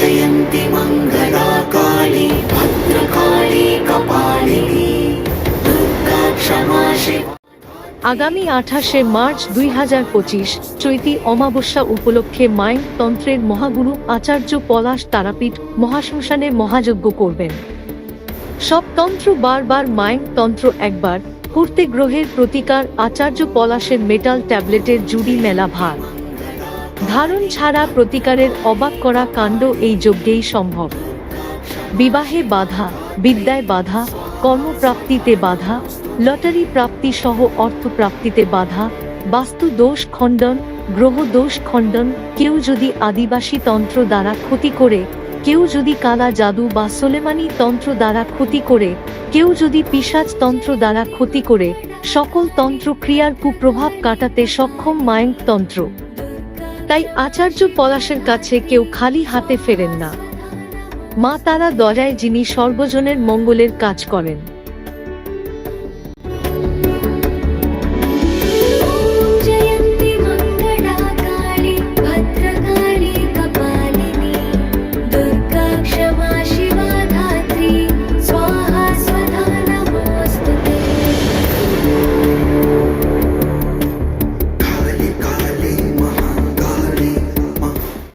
जयन्ति मङ्गला काली भद्रकाली कपालिनी दुर्गा क्षमा शिवा আগামী আঠাশে মার্চ দুই হাজার পঁচিশ চৈতি অমাবস্যা উপলক্ষে মাইন্ড তন্ত্রের মহাগুরু আচার্য পলাশ তারাপীঠ মহাশ্মশানে মহাযজ্ঞ করবেন সব তন্ত্র বারবার মাইন্ড তন্ত্র একবার পূর্তে গ্রহের প্রতিকার আচার্য পলাশের মেটাল ট্যাবলেটের জুড়ি মেলা ভার ধারণ ছাড়া প্রতিকারের অবাক করা কাণ্ড এই যজ্ঞেই সম্ভব। বিবাহে বাধা, বিদ্যায় বাধা, কর্মপ্রাপ্তিতে বাধা, লটারি প্রাপ্তি সহ অর্থপ্রাপ্তিতে বাধা, বাস্তু দোষ খণ্ডন, গ্রহ দোষ খণ্ডন, কেউ যদি আদিবাসী তন্ত্র দ্বারা ক্ষতি করে, কেউ যদি কালা জাদু বা সোলেমানি তন্ত্র দ্বারা ক্ষতি করে, কেউ যদি পিসাজ তন্ত্র দ্বারা ক্ষতি করে, সকল তন্ত্র ক্রিয়ার কুপ্রভাব কাটাতে সক্ষম মায়ঙ্ক তন্ত্র। তাই আচার্য পলাশের কাছে কেউ খালি হাতে ফেরেন না। মা তারা দয়ায় যিনি সর্বজনের মঙ্গলের কাজ করেন।